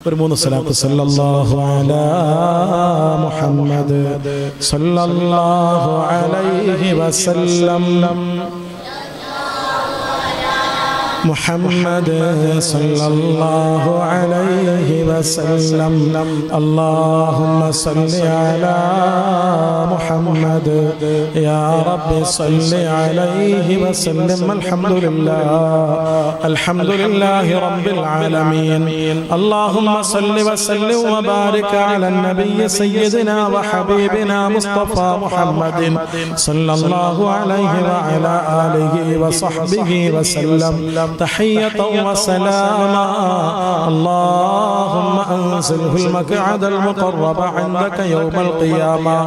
ഒരു മൂന്ന് സ്ഥലത്ത് സല്ലല്ലാഹു അലാ മുഹമ്മദ് സല്ലല്ലാഹു അലൈഹി വസല്ലം محمد صلى الله عليه وسلم اللهم صل على محمد يا رب صل عليه وسلم الحمد لله الحمد لله رب العالمين اللهم صل وسلم وبارك على النبي سيدنا وحبيبنا مصطفى محمد صلى الله عليه وعلى آله وصحبه وسلم تحية وسلاما اللهم أنزله المقعد المقرب عندك يوم القيامة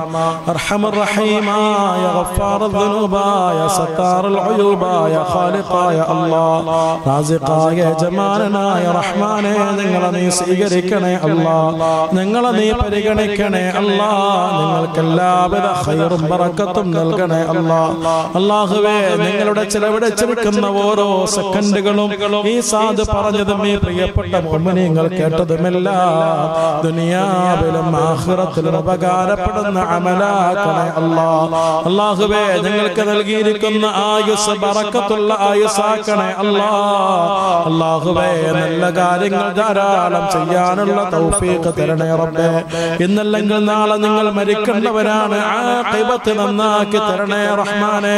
أرحم الرحيم يا غفار الذنوب يا ستار العيوب يا خالق يا الله رازق يا جمالنا يا رحمن നിങ്ങളെ നീ സ്വീകരിക്കണേ അല്ലാ നിങ്ങളെ നീ പരിഗണിക്കണേ അല്ലാ നിങ്ങൾക്ക് എല്ലാവിധ ഹൈറും ബറക്കത്തും നൽകണേ അല്ലാ അള്ളാഹുവേ നിങ്ങളുടെ ചിലവിടച്ചെടുക്കുന്ന ഓരോ സെക്കൻഡുകളും ഈ സാദ് പറഞ്ഞതും ഈ പ്രിയപ്പെട്ട പൊമ്മനിയങ്ങൾ കേട്ടതുമല്ല ദുനിയാവിലും ആഹ്റത്തിലും ഉപകാരപ്പെടുന്ന അമലാക്കണേ അല്ലാ. അള്ളാഹുവേ നിങ്ങൾക്ക് നൽകിയിരിക്കുന്ന ആയുസ് ബറക്കത്തുള്ള ആയുസാക്കണേ അല്ലാ. അള്ളാഹുവേ നല്ല കാര്യങ്ങൾ ധാരാളം ചെയ്യാനുള്ള തൗഫീഖ് തരണേ റബ്ബേ. ഇന്നല്ലെങ്കിൽ നാളെ നിങ്ങൾ മരിക്കേണ്ടവരാണ്. ആഖിബത്ത് നന്നാക്കി തരണേ റഹ്മാനെ.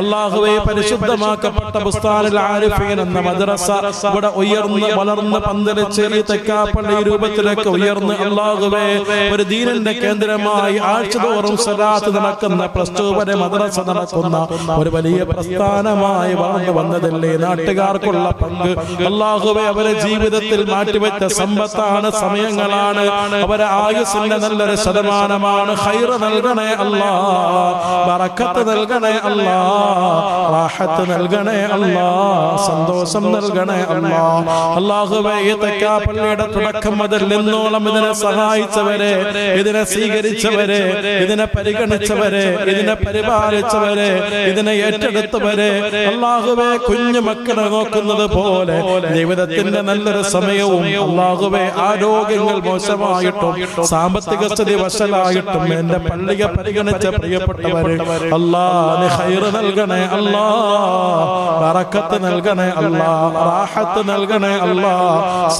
അള്ളാഹുവേ പരിശുദ്ധമാക്കപ്പെട്ട ബുസ്താനിൽ ആരിഫീൻ എന്ന മദ്രസ ഇവിടെ ഉയർന്ന് വളർന്ന് പന്തലിച്ച് തെക്കാപ്പള്ളി രൂപത്തിലേക്ക് ഉയർന്ന് അള്ളാഹുവേ ഒരു ദീനന്റെ കേന്ദ്രമായി ആഴ്ചതോറും സലാത്ത് നടക്കുന്ന പ്ലസ് മദ്രസ നടക്കുന്ന ഒരു വലിയ പ്രസ്ഥാനമായി വളർന്നു വന്നതല്ലേ? നാട്ടുകാർക്കുള്ള പങ്ക്. അള്ളാഹുവെ അവരെ ജീവിതത്തിൽ മാറ്റിവെച്ച സമ്പത്താണ് സമയങ്ങളാണ്. അവരെ ആയുസിന്റെ നല്ലൊരു ശതമാനമാണ്. ഹൈറ നൽകണേ അല്ലാ ബറക്കത്ത് നൽകണേ അല്ലാ റാഹത്ത് നൽകണേ അല്ലാ സന്തോഷം നൽകണേ അല്ലാ. അള്ളാഹുവെ ഈ തുടക്കം മുതൽ നിന്നോളം ഇതിനെ സഹായിച്ചവരെ ഇതിനെ സ്വീകരിച്ചവരെ ഇതിനെ പരിഗണിച്ചവരെ ഇതിനെ പരിപാലിച്ചവരെ ഇതിനെ ഏറ്റെടുത്തവരെ. അള്ളാഹുവെ കുഞ്ഞു മക്കളെ നോക്കുന്നത് പോലെ ജീവിതത്തിന്റെ നല്ലൊരു സമയവും അള്ളാഹുവെ ആരോഗ്യങ്ങൾ മോശമായിട്ടും സാമ്പത്തിക സ്ഥിതി വശലായിട്ടും എന്റെ പള്ളിയെ പരിഗണിച്ച പ്രിയപ്പെട്ടവരെ ഹൈറ് നൽകണേ അല്ലാ. ബറക്കത്ത് നൽകണേ അല്ലാ റാഹത്ത് നൽകണേ അല്ലാ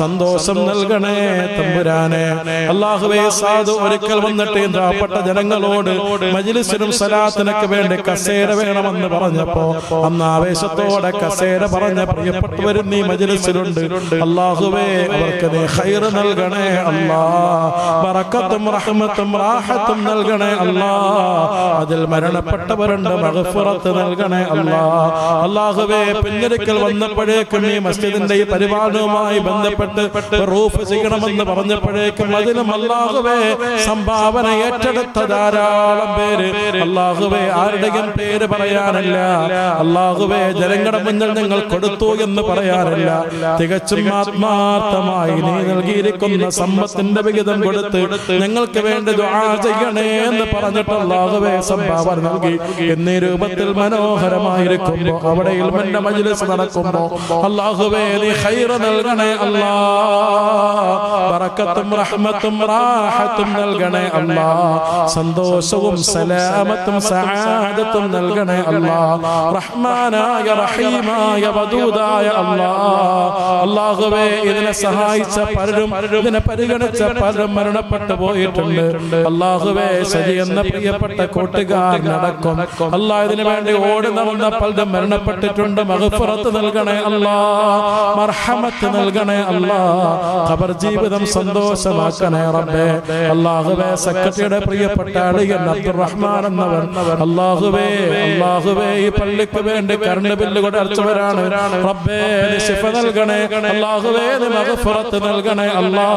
സന്തോഷം നൽകണേ തമ്പുരാനെ. അള്ളാഹുവേ സാധു ഒരിക്കൽ വന്നിട്ട് പാവപ്പെട്ട ജനങ്ങളോട് മജിലിസിനും സലാത്തിനൊക്കെ വേണ്ടി കസേര വേണമെന്ന് പറഞ്ഞപ്പോ അന്ന് ആവേശത്തോടെ കസേര പറഞ്ഞ പ്രിയപ്പെട്ടവരും നീ മജിലിസിലുണ്ട്. അള്ളാഹുവേ അവർക്ക് നീ ഹൈർ നൽകണേ അല്ലാ. ബറക്കത്തും റഹ്മത്തും റാഹത്തും നൽകണേ അല്ലാ. അതിൽ മരണപ്പെട്ടവരുണ്ട് മഹഫുറത്ത് നൽകണേ അല്ലാ. അള്ളാഹുവേ പിന്നൊരിക്കൽ വന്നപ്പോഴേക്കും ഈ മസ്ജിദിന്റെ ഈ പരിപാടിയുമായി ബന്ധപ്പെട്ട് റൂഫ് ചെയ്യണമെന്ന് പറഞ്ഞപ്പോഴേക്കും അതിനും അള്ളാഹുവേ സംഭാവന ഏറ്റെടുത്ത ധാരാളം പേര്. അള്ളാഹുവേ ആരുടെയും പേര് പറയാനല്ല. അള്ളാഹുവേ ജനങ്ങളുടെ മുന്നിൽ നിങ്ങൾ കൊടുത്തു എന്ന് പറയാനല്ല. തികച്ചും ആത്മാർത്ഥമായി നീ നൽകിയിരിക്കുന്ന സമ്പത്തിന്റെ വിഹിതം കൊടുത്ത് നിങ്ങൾക്ക് വേണ്ടി ചെയ്യണേ എന്ന് പറഞ്ഞിട്ട് അള്ളാഹുവേ സംഭാവന നൽകി. എന്നീ രൂപത്തിൽ മനോഹരമായിരിക്കുമ്പോ അവിടെ ഇൽമന്റെ മജ്ലിസ് നടക്കുമ്പോ അല്ലാഹുവേ നീ ഖൈറ നൽകണേ അല്ലാ. ബറക്കത്തും റഹ്മത്തും റാഹത്തും നൽകണേ അല്ലാ. സന്തോഷവും സലാമത്തും സആദത്തും നൽകണേ അല്ലാ. റഹ്മാനായ റഹീമായ വദൂദായ അല്ലാ. അല്ലാഹുവേ ഇതിനെ സഹായിച്ച പലരും ഇതിനെ പരിഗണിച്ച പലരും മരണപ്പെട്ടു പോയിട്ടുണ്ട്. അല്ലാഹുവേ ശരി എന്ന പ്രിയപ്പെട്ട കൂട്ടുകാരനടക്കം അല്ലാ ഇതിനു വേണ്ടി ഓടി നടന്ന പലരും മരണപ്പെട്ടിട്ടുണ്ട്. മഹഫുറത്ത് നൽകണേ അല്ലാ. മർഹമത്ത് നൽകണേ അല്ലാ. ഖബർ ജീവിതം സന്തോഷമാക്കണേ റബ്ബേ. അല്ലാഹുവേ സെക്രട്ടറിയുടെ പ്രിയപ്പെട്ട അളിയൻ അബ്ദുറഹ്മാൻ എന്നവർ അല്ലാഹുവേ അല്ലാഹുവേ ഈ പള്ളിക്ക് വേണ്ടി കരണ്ട് ബില്ല് കൂടെ അടച്ചവരാണ്. റബ്ബേ ശിഫ നൽകണേ. അല്ലാഹുവേ മഗ്ഫിറത്ത് നൽകണേ അല്ലാ.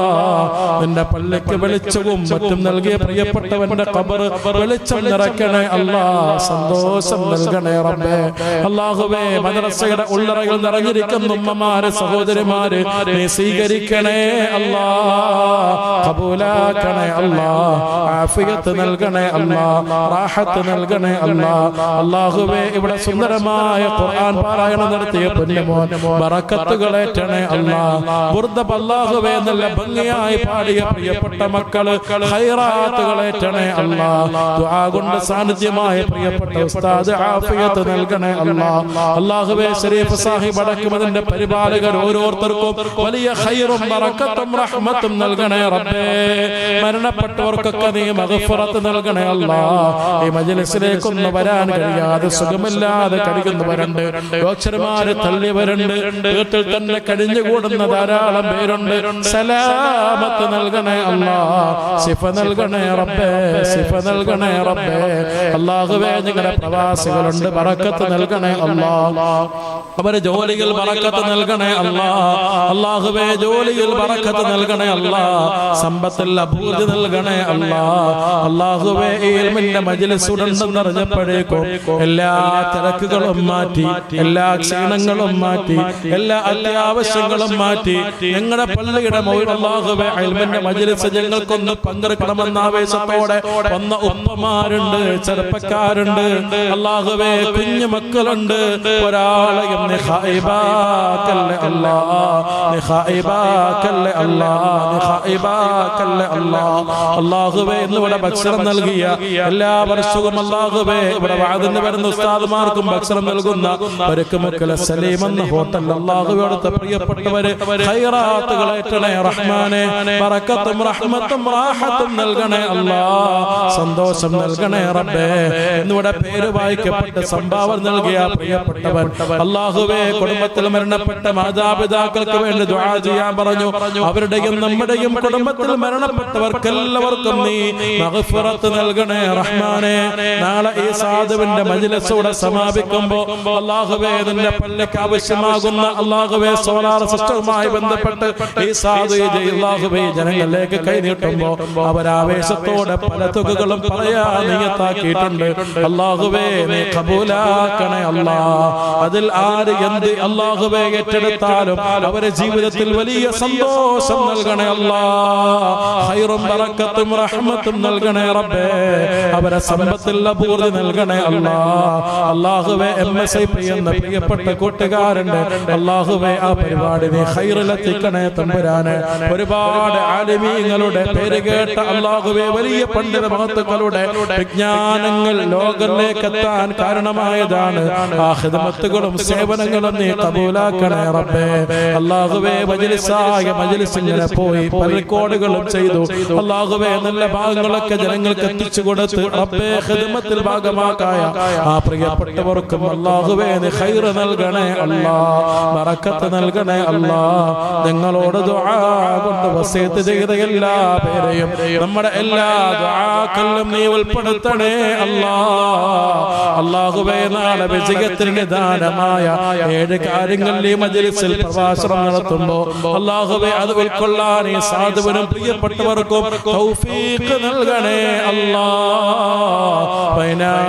നിന്റെ പള്ളിക്ക് വെളിച്ചവും മറ്റും നൽകിയ പ്രിയപ്പെട്ടവന്റെ ഖബർ വെളിച്ചം നിറയ്ക്കണേ അല്ലാ. സന്തോഷം നൽകണേ റബ്ബേ. അല്ലാഹുവേ മദ്രസയുടെ ഉള്ളറകൾ നിറഞ്ഞിരിക്കുന്ന ഉമ്മമാര് സഹോദരിമാര്. നീ സ്വീകരിക്കണേ അല്ലാ കബൂലാക്കണേ അല്ലാ ആഫിയത്ത് നൽകണേ അല്ലാ റാഹത്ത് നൽകണേ അല്ലാ അല്ലാഹുവേ ഇവിടെ സുന്ദരമായ ഖുർആൻ പാരായണം നടത്തിയ പൊന്നുമോൻ ബറക്കത്തുകളേറ്റണേ അല്ലാ ബുർദ അല്ലാഹുവേ നല്ല ഭംഗിയായി പാടിയ പ്രിയപ്പെട്ട മക്കൾ ഖൈറാത്തുകളേറ്റണേ അല്ലാ ദുആ കൊണ്ട് സാന്നിധ്യമായ പ്രിയപ്പെട്ട ഉസ്താദ് ആഫിയത്ത് നൽകണേ അല്ലാ അല്ലാഹുവേ ശരീഫ് സാഹിബ് അടക്കം അതിന്റെ പരിപാലകർ ഓരോരുത്തർക്കും വലിയ ഹൈറും ബറക്കത്തും റഹ്മത്തും നൽകണേ റബ്ബേ. മരണപ്പെട്ടവർക്കൊക്കെ നീ മഗ്ഫിറത്ത് നൽകണേ അല്ലാ ഈ മജ്ലിസിലേക്കൊന്ന് വരാൻ കഴിയാതെ സുഖമില്ലാതെ കഴിയുന്നവരുണ്ട് ഡോക്ടർമാര് തള്ളിയവരുണ്ട് വീട്ടിൽ തന്നെ കഴിഞ്ഞുകൂടുന്ന ധാരാളം പേരുണ്ട്. സലാമത്ത് നൽകണേ അല്ലാ സിഫ നൽകണേ റബ്ബേ. സിഫ നൽകണേ റബ്ബേ. അല്ലാഹുവേ നിങ്ങളുടെ പ്രവാസികളുണ്ട്. ബറക്കത്ത് നൽകണേ അല്ലാ. അവരെ ജോലിയിൽ ബറക്കത്ത് നൽകണേ അല്ലാ. അള്ളാഹുവേ ജോലിയിൽ ബറക്കത്ത് നൽകണേ അല്ലാ. സമ്പത്തിൽ അഭിവൃദ്ധി നൽകണേ അല്ലാ. അല്ലാഹുവേ ഈ ഇൽമിന്റെ മജ്ലിസ് ഉണ്ടെന്ന് എല്ലാ തിരക്കുകളും മാറ്റി എല്ലാ ക്ഷീണങ്ങളും മാറ്റി എല്ലാ അത്യാവശ്യങ്ങളും മാറ്റി. ഞങ്ങളുടെ പള്ളിയുടെ മൗൽ അല്ലാഹുവേ ഇൽമിന്റെ മജ്ലിസ് ഞങ്ങൾക്കൊന്ന് പങ്കെടുക്കണമെന്ന ആവേശത്തോടെ വന്ന ഉപ്പമാരുണ്ട് ചെറുപ്പക്കാരുണ്ട്. അള്ളാഹുവേ കുഞ്ഞു മക്കളുണ്ട്. ഒരാളെയും നീ ഖായിബാക്കല്ലേ അല്ലാ നീ അല്ലാ നീ അല്ലാ അല്ലാഹുവേ ഇവിടെ ഭക്ഷണം നൽകിയ എല്ലാ വർഷവും അല്ലാഹുവേ ഇവിടെ വാതിന് വരുന്ന ഉസ്താദുമാർക്കും ഭക്ഷണം നൽകുന്ന അവർക്ക് മക്കളെ സലീം എന്ന ഹോട്ടൽ അല്ലാഹുവോടത്തെ പ്രിയപ്പെട്ടവര് ബറക്കത്തും റഹ്മത്തും റാഹത്തും നൽകണേ സന്തോഷം നൽകണേ റബ്ബേ. ഇന്നിവിടെ പേര് വായിക്കപ്പെട്ട് സംഭാവന നൽകിയ പ്രിയപ്പെട്ടവൻ. അള്ളാഹുവേ കുടുംബത്തിൽ മരണപ്പെട്ട മാതാപിതാക്കൾക്ക് വേണ്ടി ദുആ ചെയ്യാൻ പറഞ്ഞു. അവരുടെയും നമ്മുടെയും കുടുംബത്തിൽ മരണപ്പെട്ടവർക്കെല്ലാവർക്കും നീ മഗ്ഫിറത്ത് നൽകണേ റഹ്മാനെ. നാളെ ഈ സാധുവിന്റെ മജ്ലിസൂടെ സമാപിക്കുമ്പോ അള്ളാഹുവേ നിന്റെ പല്ലക്ക് ആവശ്യമാകുന്ന അള്ളാഹുവേ സോളാർ സിസ്റ്റവുമായി ബന്ധപ്പെട്ട് ഈ സാധു അള്ളാഹുവേ ജനങ്ങളിലേക്ക് കൈനീട്ടുമ്പോ അവരാവേശത്തോടെ പല തുകകളും പറയാ നീയത്താക്കിയിട്ടുണ്ട്. അള്ളാഹുവേ നീ കബൂലാക്കണേ അല്ലാ അതിൽ ആര് എന്ത് അള്ളാഹുവേ ഏറ്റെടുത്താലും അവരെ ജീവിതത്തിൽ വലിയ സന്തോഷം നൽകണേ അല്ലാ ഹൈറും ബറക്കത്തും റഹ്മത്തും നൽകണേ റബ്ബേ. അവരെ സമ്പത്തിൽ അപൂർത്തി നൽകണേ അല്ലാ അള്ളാഹുവേ എം എസ് ഐ പി എന്ന പ്രിയപ്പെട്ട കൂട്ടുകാരുണ്ട്. അള്ളാഹുവേ ആ പരിപാടി നീ ഹൈറിലെത്തിക്കണേ തമ്പുരാന്. ഒരുപാട് ആലിമീങ്ങളുടെ പേര് കേട്ട അള്ളാഹുവേ വലിയ പണ്ഡിത മഹത്തുക്കളുടെ വിജ്ഞാനങ്ങൾ ലോകത്തിലേക്ക് എത്താൻ കാരണമായതാണ്. ആ ഹിദമത്തുകളും സേവനങ്ങളും നീ കബൂലാക്കണേ റബ്ബേ. അല്ലാഹുവേ മജ്ലിസായ മജ്ലിസ് ഇങ്ങനെ പോയി. റെക്കോർഡുകളും ചെയ്തു. അള്ളാഹുവേ നല്ല ഭാഗങ്ങളൊക്കെ ജനങ്ങൾക്ക് എത്തിച്ചു കൊടുത്ത് റബ്ബേ ഹിദമത്തിൽ ഭാഗമാക്കായ. ആ പ്രിയപ്പെട്ടവർക്കും അല്ലാഹുവേ നീ ഖൈർ നൽകണേ അല്ലാ. ബറക്കത്ത് നൽകണേ അല്ലാ. നിങ്ങളോട് ദുആ കൊണ്ട് വസീത്ത് ചെയ്ത എല്ലാ പേരെയും നമ്മുടെ എല്ലാ ദുആകളും നീ ഉൾപ്പെടുത്തണേ അല്ലാ. അള്ളാഹുവേ നാളെ വിജയത്തിന് ദാനമായ ഏഴ് കാര്യങ്ങളിൽ ഈ മജ്ലിസിൽ പ്രഭാഷണം നടത്തുമ്പോ അള്ളാഹുവേ അത് ഉൾക്കൊള്ളാൻ സാധുവിനും പ്രിയപ്പെട്ടവർക്കും നൽകണേ അല്ലാ.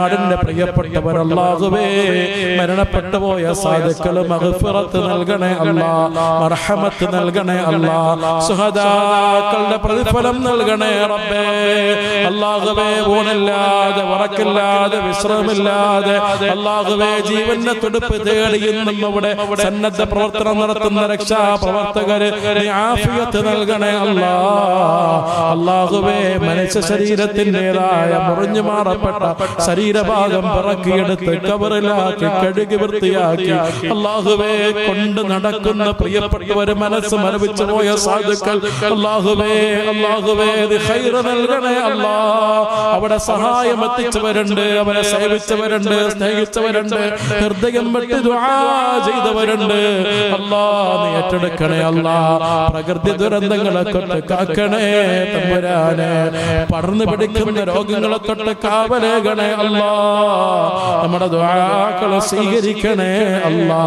വയനാടിന്റെ പ്രിയപ്പെട്ടവർ അല്ലാഹുവേ മരണപ്പെട്ടു പോയ സാധുക്കൾ മഹഫിറത്ത് നൽകണേ അല്ലാ മർഹമത്ത് നൽകണേ അല്ലാ സുഹദാക്കളുടെ പ്രതിഫലം നൽകണേ റബ്ബേ അല്ലാഹുവേ ഊണില്ലാതെ ഉറക്കില്ലാതെ വിശ്രമില്ലാതെ അല്ലാഹുവേ ജീവന്റെ തുടുപ്പ് നമ്മുടെ സന്നദ്ധ പ്രവർത്തനം നടത്തുന്ന രക്ഷാ പ്രവർത്തകര് ആഫിയത്ത് നൽകണേ അല്ലാ മനുഷ്യ ശരീരത്തിന്റെതായ മുറിഞ്ഞു മാറപ്പെട്ട ശരീരഭാഗം പിറക്കിയെടുത്ത് കവറിലാക്കി കഴുകി വൃത്തിയാക്കി. അള്ളാഹുവേ കൊണ്ട് നടക്കുന്ന പ്രിയപ്പെട്ടവര് മനസ്സ് മരവിച്ചു പോയ സാധുക്കൾ അള്ളാഹുവേ അള്ളാഹുവേ നൽകണേ അല്ലാ. അവിടെ സഹായം എത്തിച്ചവരുണ്ട് അവരെ സേവിച്ചവരുണ്ട് സ്നേഹിച്ചവരുണ്ട് ഹൃദയം വെട്ടി ചെയ്തവരുണ്ട്. അല്ലാ നീ ഏറ്റെടുക്കണേ അല്ലാ. പ്രകൃതി ദുരന്തങ്ങളെ തൊട്ട് കാക്കണേ തമ്പുരാനെ. പടർന്നു പിടിക്കുന്ന രോഗങ്ങളെ തൊട്ട് കാവലേകണേ അല്ലാ. നമ്മുടെ ദുആക്കളെ സ്വീകരിക്കണേ അല്ലാ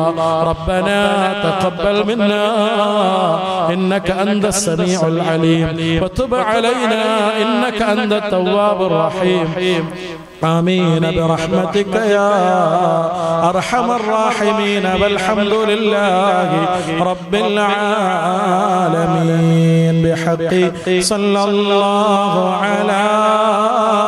ربنا تقبل منا إنك أنت السميع العليم وتب علينا إنك أنت التواب الرحيم آمين برحمتك يا أرحم الراحمين والحمد لله رب العالمين بحق صلى الله على محمد